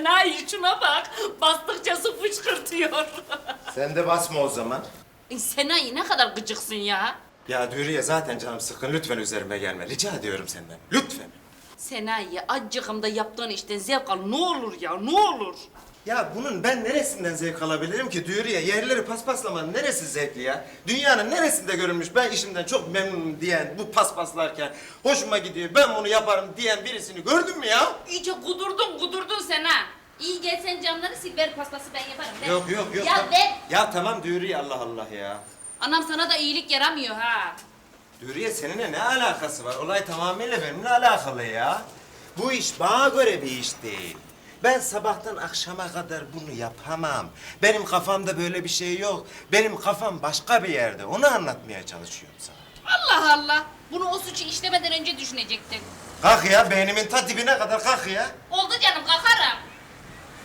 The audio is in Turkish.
Senayi şuna bak. Bastıkça su fışkırtıyor. Sen de basma o zaman. E, Senayi ne kadar gıcıksın ya. Ya Dürüye zaten canım sıkkın. Lütfen üzerime gelme. Rica ediyorum senden. Lütfen. Senayi acıkımda yaptığın işten zevk al. Ne olur ya ne olur. Ya bunun ben neresinden zevk alabilirim ki Dürüye? Yerleri paspaslamanın neresi zevkli ya? Dünyanın neresinde görülmüş ben işimden çok memnunum diyen, bu paspaslarken hoşuma gidiyor, ben bunu yaparım diyen birisini gördün mü ya? İyice kudurdun kudurdun sen ha. İyi gel sen camları sil ver paspası ben yaparım. Ver. Yok yok yok. Ya tamam. ver. Ya tamam Dürüye Allah Allah ya. Anam sana da iyilik yaramıyor ha. Dürüye seninle ne alakası var? Olay tamamıyla benimle alakalı ya. Bu iş bana göre bir iş değil. Ben sabahtan akşama kadar bunu yapamam. Benim kafamda böyle bir şey yok. Benim kafam başka bir yerde. Onu anlatmaya çalışıyorum sana. Allah Allah. Bunu o suçu işlemeden önce düşünecektin. Kalk ya, beynimin ta dibine kadar kalk ya. Oldu canım.